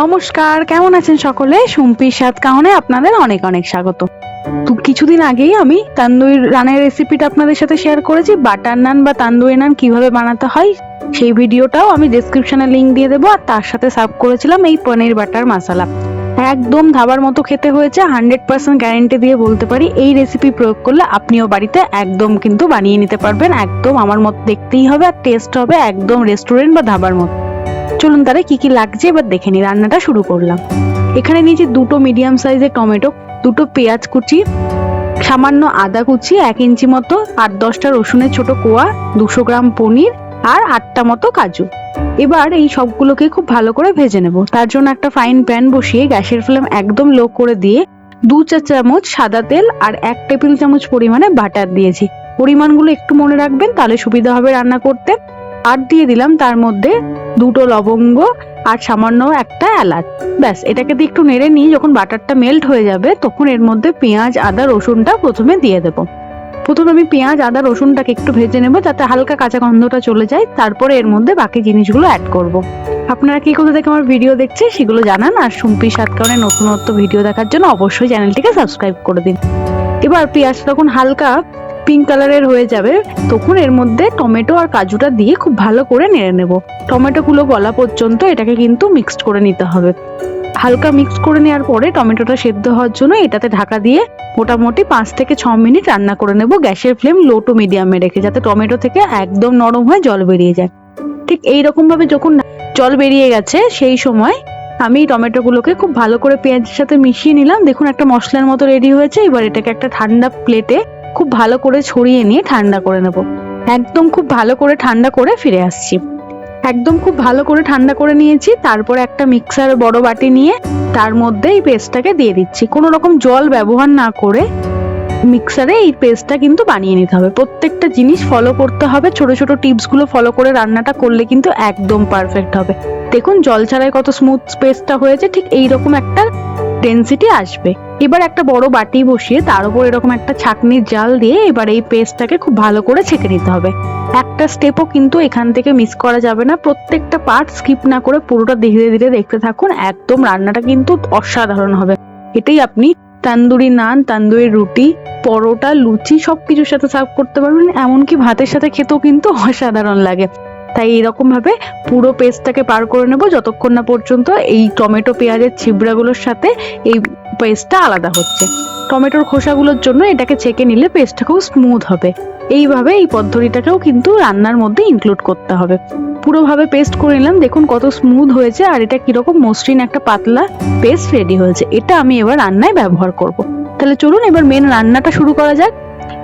নমস্কার, কেমন আছেন সকলে? সুম্পির স্বাদ কাহনে আপনাদের অনেক অনেক স্বাগত। তো কিছুদিন আগেই আমি তান্দুরি রানের রেসিপিটা আপনাদের সাথে শেয়ার করেছি, বাটার নান বা তান্দুরি নান কীভাবে বানাতে হয়, সেই ভিডিওটাও আমি ডেসক্রিপশনে লিংক দিয়ে দেবো, আর তার সাথে সার্ভ করেছিলাম এই পনির বাটার মশলা একদম ধাবার মতো খেতে হয়েছে হান্ড্রেড পার্সেন্ট গ্যারেন্টি দিয়ে বলতে পারি, এই রেসিপি প্রয়োগ করলে আপনিও বাড়িতে একদম কিন্তু বানিয়ে নিতে পারবেন, একদম আমার মতো দেখতেই হবে, আর টেস্ট হবে একদম রেস্টুরেন্ট বা ধাবার মতো। চলুন তাহলে কি কি লাগছে, এবার দেখে নি রান্নাটা শুরু করলাম। এখানে নিয়েছি দুটো মিডিয়াম সাইজের টমেটো, দুটো পেঁয়াজ কুচি, সামান্য আদা কুচি, এক ইঞ্চি মতো আট দশটা রসুনের ছোট কোয়া, দুশো গ্রাম পনির, আর আটটা মতো কাজু। এবার এই সবগুলোকে খুব ভালো করে ভেজে নেব। তার জন্য একটা ফ্রাইং প্যান বসিয়ে গ্যাসের ফ্লেম একদম লো করে দিয়ে দু চা চামচ সাদা তেল আর এক টেবিল চামচ পরিমাণে বাটার দিয়েছি। পরিমাণগুলো একটু মনে রাখবেন, তাহলে সুবিধা হবে রান্না করতে। আর দিয়ে দিলাম, তার মধ্যে দুটো লবঙ্গ আর সামান্য একটা এলাচ। ব্যাস, এটাকে দিয়ে একটু নেড়ে নিয়ে যখন বাটারটা মেল্ট হয়ে যাবে, তখন এর মধ্যে পেঁয়াজ, আদা, রসুনটা প্রথমে দিয়ে দেব। প্রথমে আমি পেঁয়াজ, আদা, রসুনটাকে একটু ভেজে নেব, যাতে হালকা কাঁচা গন্ধটা চলে যায়। তারপরে এর মধ্যে বাকি জিনিসগুলো অ্যাড করব। আপনারা কি কোথা থেকে আমার ভিডিও দেখছে সেগুলো জানান, আর সুম্পি সাতকারণে নতুনত্ব ভিডিও দেখার জন্য অবশ্যই চ্যানেলটিকে সাবস্ক্রাইব করে দিন। এবার পেঁয়াজ তখন হালকা পিঙ্ক কালারের হয়ে যাবে, তখন এর মধ্যে টমেটো আর কাজুটা দিয়ে খুব ভালো করে নেড়ে নেব। টমেটোগুলো গলা পর্যন্ত এটাকে কিন্তু মিক্সড করে নিতে হবে। হালকা মিক্স করে নেওয়ার পরে টমেটোটা সেদ্ধ হওয়ার জন্য এটাতে ঢাকা দিয়ে মোটামুটি পাঁচ থেকে ছ মিনিট রান্না করে নেব। গ্যাসের ফ্লেম লো টু মিডিয়ামে রেখে, যাতে টমেটো থেকে একদম নরম হয়ে জল বেরিয়ে যায়। ঠিক এই রকম ভাবে যখন জল বেরিয়ে গেছে, সেই সময় আমি টমেটোগুলোকে খুব ভালো করে পেঁয়াজের সাথে মিশিয়ে নিলাম। দেখুন, একটা মশলার মতো রেডি হয়েছে। এবার এটাকে একটা ঠান্ডা প্লেটে খুব ভালো করে ছড়িয়ে নিয়ে ঠান্ডা করে নেব। একদম খুব ভালো করে ঠান্ডা করে ফিরে আসছি। একদম খুব ভালো করে ঠান্ডা করে নিয়েছি, তারপরে একটা মিক্সার বড় বাটি নিয়ে তার মধ্যে এই পেস্টটাকে দিয়ে দিচ্ছি। কোনো রকম জল ব্যবহার না করে মিক্সারে এই পেস্টটা কিন্তু বানিয়ে নিতে হবে। প্রত্যেকটা জিনিস ফলো করতে হবে। ছোট ছোট টিপসগুলো ফলো করে রান্নাটা করলে কিন্তু একদম পারফেক্ট হবে। দেখুন, জল ছাড়াই কত স্মুথ পেস্টটা হয়েছে। ঠিক এইরকম একটা ডেন্সিটি আসবে। এবার একটা বড় বাটি বসিয়ে তার উপর এরকম একটা ছাকনির জাল দিয়ে এবার এই পেস্টটাকে খুব ভালো করে ছেঁকে নিতে হবে। একটা স্টেপও কিন্তু এখান থেকে মিস করা যাবে না। প্রত্যেকটা পার্ট স্কিপ না করে পুরোটা ধীরে ধীরে দেখতে থাকুন। একদম রান্নাটা কিন্তু অসাধারণ হবে। এটাই আপনি তান্দুরি নান তান্দুরি রুটি, পরোটা, লুচি সব কিছুর সাথে সার্ভ করতে পারবেন। এমনকি ভাতের সাথে খেতেও কিন্তু অসাধারণ লাগে। তাই এরকম ভাবে পুরো পেস্টটাকে পার করে নেব যতক্ষণ না পর্যন্ত এই টমেটো, পেঁয়াজের ছিবড়াগুলোর সাথে এই পেস্টটা আলাদা হচ্ছে। টমেটোর খোসাগুলোর জন্য এটাকে ছেঁকে নিলে পেস্টটা খুব স্মুথ হবে। এইভাবে এই পদ্ধতিটাকেও কিন্তু রান্নার মধ্যে ইনক্লুড করতে হবে। পুরোভাবে পেস্ট করে নিলাম, দেখুন কত স্মুথ হয়েছে আর এটা কীরকম মসৃণ একটা পাতলা পেস্ট রেডি হয়েছে। এটা আমি এবার রান্নায় ব্যবহার করব। তাহলে চলুন এবার মেন রান্নাটা শুরু করা যাক।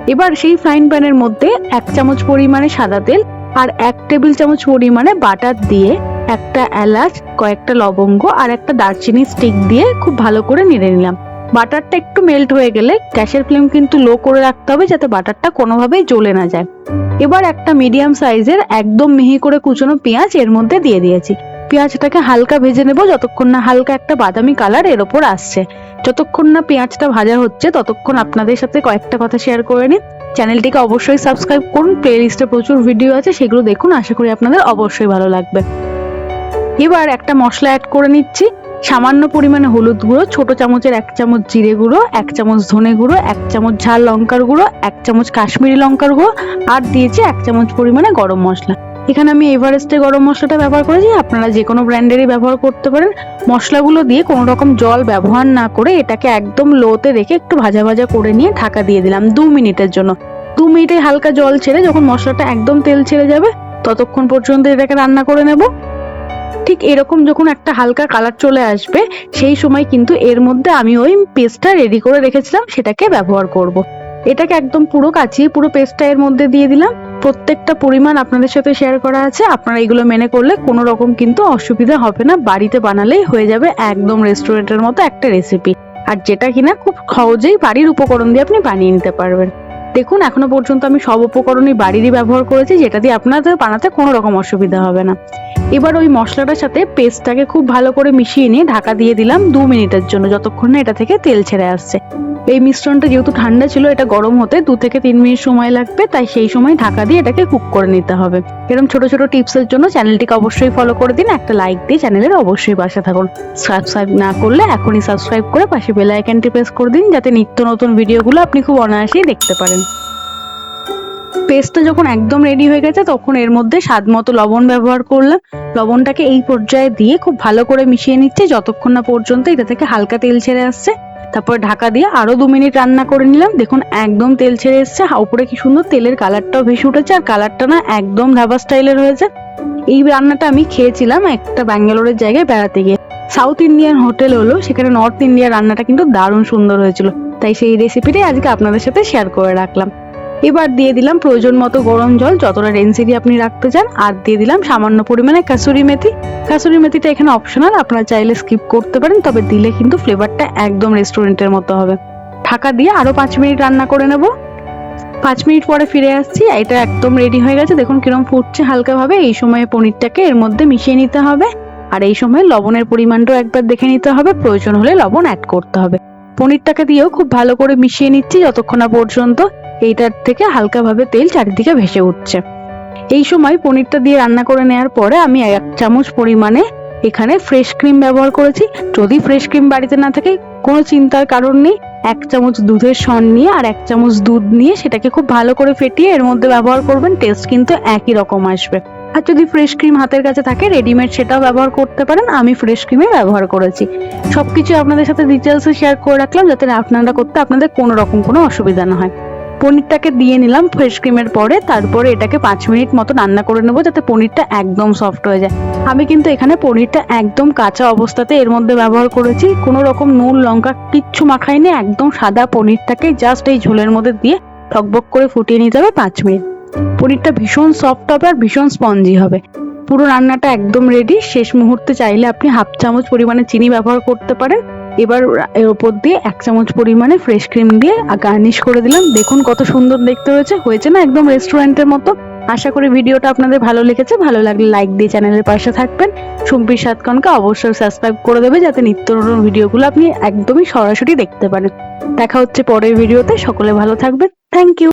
এবার সেই ফ্রাইং প্যানের মধ্যে এক চামচ পরিমাণে সাদা তেল আর এক টেবিল চামচ পরিমাণে বাটার দিয়ে একটা এলাচ, কয়েকটা লবঙ্গ আর একটা দারচিনি স্টিক দিয়ে খুব ভালো করে নেড়ে নিলাম। বাটারটা একটু মেল্ট হয়ে গেলে গ্যাসের ফ্লেম কিন্তু লো করে রাখতে হবে যাতে বাটারটা কোনোভাবেই জ্বলে না যায়। এবার একটা মিডিয়াম সাইজের একদম মিহি করে কুচনো পেঁয়াজ এর মধ্যে দিয়ে দিয়েছি। পেঁয়াজটাকে হালকা ভেজে নেব যতক্ষণ না হালকা একটা বাদামি কালারের ওপর আসছে। যতক্ষণ না পেঁয়াজটা ভাজা হচ্ছে ততক্ষণ আপনাদের সাথে কয়েকটা কথা শেয়ার করে নিই। চ্যানেলটিকে অবশ্যই সাবস্ক্রাইব করুন প্লে লিস্টে প্রচুর ভিডিও আছে, সেগুলো দেখুন, আশা করি আপনাদের অবশ্যই ভালো লাগবে। এবার একটা মশলা অ্যাড করে নিচ্ছি, সামান্য পরিমাণে হলুদ গুঁড়ো, ছোট চামচের এক চামচ জিরে গুঁড়ো, এক চামচ ধনে গুঁড়ো, এক চামচ ঝাল লঙ্কার গুঁড়ো, এক চামচ কাশ্মীরি লঙ্কার গুঁড়ো, আর দিয়েছি এক চামচ পরিমাণে গরম মশলা। এখানে আমি এভারেস্টের গরম মশলাটা ব্যবহার করেছি। আপনারা যে কোনো ব্র্যান্ডেরই ব্যবহার করতে পারেন। মশলাগুলো দিয়ে কোনো রকম জল ব্যবহার না করে এটাকে একদম লোতে রেখে একটু ভাজা ভাজা করে নিয়ে ঢাকা দিয়ে দিলাম দু মিনিটের জন্য। দু মিনিটে হালকা জল ছেড়ে যখন মশলাটা একদম তেল ছেড়ে যাবে, ততক্ষণ পর্যন্ত এটাকে রান্না করে নেব। ঠিক এরকম যখন একটা হালকা কালার চলে আসবে, সেই সময় কিন্তু এর মধ্যে আমি ওই পেস্টটা রেডি করে রেখেছিলাম, সেটাকে ব্যবহার করব। এটাকে একদম পুরো কাচিয়ে পুরো পেস্টটা এর মধ্যে দিয়ে দিলাম। প্রত্যেকটা পরিমাণ আপনাদের সাথে শেয়ার করা আছে। আপনারা এগুলো মেনে করলে কোনো রকম কিন্তু অসুবিধা হবে না। বাড়িতে বানালেই হয়ে যাবে একদম রেস্টুরেন্টের মতো একটা রেসিপি আর যেটা কিনা খুব সহজেই বাড়ির উপকরণ দিয়ে আপনি বানিয়ে নিতে পারবেন। দেখুন, এখনও পর্যন্ত আমি সব উপকরণই বাড়িরই ব্যবহার করেছি, যেটা দিয়ে আপনাদের বানাতে কোনো রকম অসুবিধা হবে না। এবার ওই মশলাটার সাথে পেস্টটাকে খুব ভালো করে মিশিয়ে নিয়ে ঢাকা দিয়ে দিলাম দু মিনিটের জন্য, যতক্ষণ না এটা থেকে তেল ছেড়ে আসছে। এই মিশ্রণটা যেহেতু ঠান্ডা ছিল, এটা গরম হতে দু থেকে তিন মিনিট সময় লাগবে, তাই সেই সময় ঢাকা দিয়ে এটাকে কুক করে নিতে হবে। এরকম ছোট ছোট টিপসের জন্য চ্যানেলটিকে অবশ্যই ফলো করে দিন, একটা লাইক দিয়ে চ্যানেলের অবশ্যই পাশে থাকুন। সাবস্ক্রাইব না করলে এখনই সাবস্ক্রাইব করে পাশে বেল আইকনটি প্রেস করে দিন, যাতে নিত্য নতুন ভিডিওগুলো আপনি খুব অনায়াসেই দেখতে পারেন। পেস্টটা যখন একদম রেডি হয়ে গেছে, তখন এর মধ্যে স্বাদ মতো লবণ ব্যবহার করলাম। লবণটাকে এই পর্যায়ে দিয়ে খুব ভালো করে মিশিয়ে নিচ্ছে, যতক্ষণ না পর্যন্ত এটা থেকে হালকা তেল ছেড়ে আসছে। তারপর ঢাকা দিয়ে আরও দু মিনিট রান্না করে নিলাম। দেখুন, একদম তেল ছেড়ে এসছে। উপরে কি সুন্দর তেলের কালারটাও ভেসে উঠেছে, আর কালারটা না একদম ধাবা স্টাইলের হয়েছে। এই রান্নাটা আমি খেয়েছিলাম একটা ব্যাঙ্গালোরের জায়গায় বেড়াতে গিয়ে। সাউথ ইন্ডিয়ান হোটেল হলো, সেখানে নর্থ ইন্ডিয়ার রান্নাটা কিন্তু দারুণ সুন্দর হয়েছিল। তাই সেই রেসিপিটাই আজকে আপনাদের সাথে শেয়ার করে রাখলাম। এবার দিয়ে দিলাম প্রয়োজন মতো গরম জল, যতটা ডেন্সিটি আপনি রাখতে চান, আর দিয়ে দিলাম সামান্য পরিমাণে কাসুরি মেথি। কাসুরি মেথিটা এখানে অপশনাল আপনারা চাইলে স্কিপ করতে পারেন, তবে দিলে কিন্তু ফ্লেভারটা একদম রেস্টুরেন্টের মতো হবে। ঢাকা দিয়ে আরও পাঁচ মিনিট রান্না করে নেব। পাঁচ মিনিট পরে ফিরে আসছি এটা একদম রেডি হয়ে গেছে। দেখুন কিরম ফুটছে হালকাভাবে। এই সময়ে পনিরটাকে এর মধ্যে মিশিয়ে নিতে হবে। আর এই সময় লবণের পরিমাণটাও একবার দেখে নিতে হবে। প্রয়োজন হলে লবণ অ্যাড করতে হবে। পনিরটাকে দিয়েও খুব ভালো করে মিশিয়ে নিচ্ছি যতক্ষণ না পর্যন্ত এইটার থেকে হালকাভাবে তেল চারিদিকে ভেসে উঠছে। এই সময় পনিরটা দিয়ে রান্না করে নেওয়ার পরে আমি এক চামচ পরিমাণে এখানে ফ্রেশ ক্রিম ব্যবহার করেছি। যদি ফ্রেশ ক্রিম বাড়িতে না থাকে, কোনো চিন্তার কারণ নেই। এক চামচ দুধের সন নিয়ে আর এক চামচ দুধ নিয়ে সেটাকে খুব ভালো করে ফেটিয়ে এর মধ্যে ব্যবহার করবেন টেস্ট কিন্তু একই রকম আসবে। আর যদি ফ্রেশ ক্রিম হাতের কাছে থাকে রেডিমেড সেটাও ব্যবহার করতে পারেন। আমি ফ্রেশ ক্রিমে ব্যবহার করেছি। সবকিছু আপনাদের সাথে ডিটেলসে শেয়ার করে রাখলাম, যাতে আপনারা করতে আপনাদের কোনো রকম কোনো অসুবিধা না হয়। পনিরটাকে দিয়ে নিলাম ফ্রেশ ক্রিমের পরে, তারপরে এটাকে পাঁচ মিনিট মতো রান্না করে নেব, যাতে পনিরটা একদম সফট হয়ে যায়। আমি কিন্তু এখানে পনিরটা একদম কাঁচা অবস্থাতে এর মধ্যে ব্যবহার করেছি। কোনো রকম নুন, লঙ্কা কিচ্ছু মাখাইনি, একদম সাদা পনিরটাকে জাস্ট এই ঝোলের মধ্যে দিয়ে টকবক করে ফুটিয়ে নিতে হবে পাঁচ মিনিট। পনিরটা ভীষণ সফট হবে আর ভীষণ স্পঞ্জি হবে। পুরো রান্নাটা একদম রেডি শেষ মুহূর্তে চাইলে আপনি হাফ চামচ পরিমাণে চিনি ব্যবহার করতে পারেন। এবার এর ওপর দিয়ে এক চামচ পরিমাণে ফ্রেশ ক্রিম দিয়ে গার্নিশ করে দিলাম। দেখুন কত সুন্দর দেখতে হয়েছে। হয়েছে না একদম রেস্টুরেন্টের মতো? আশা করি ভিডিওটা আপনাদের ভালো লেগেছে। ভালো লাগলে লাইক দিয়ে চ্যানেলের পাশে থাকবেন। সুম্পির সাতকনকে অবশ্যই সাবস্ক্রাইব করে দেবে যাতে নিত্য নতুন ভিডিওগুলো আপনি একদমই সরাসরি দেখতে পারেন। দেখা হচ্ছে পরের ভিডিওতে। সকলে ভালো থাকবেন। Thank you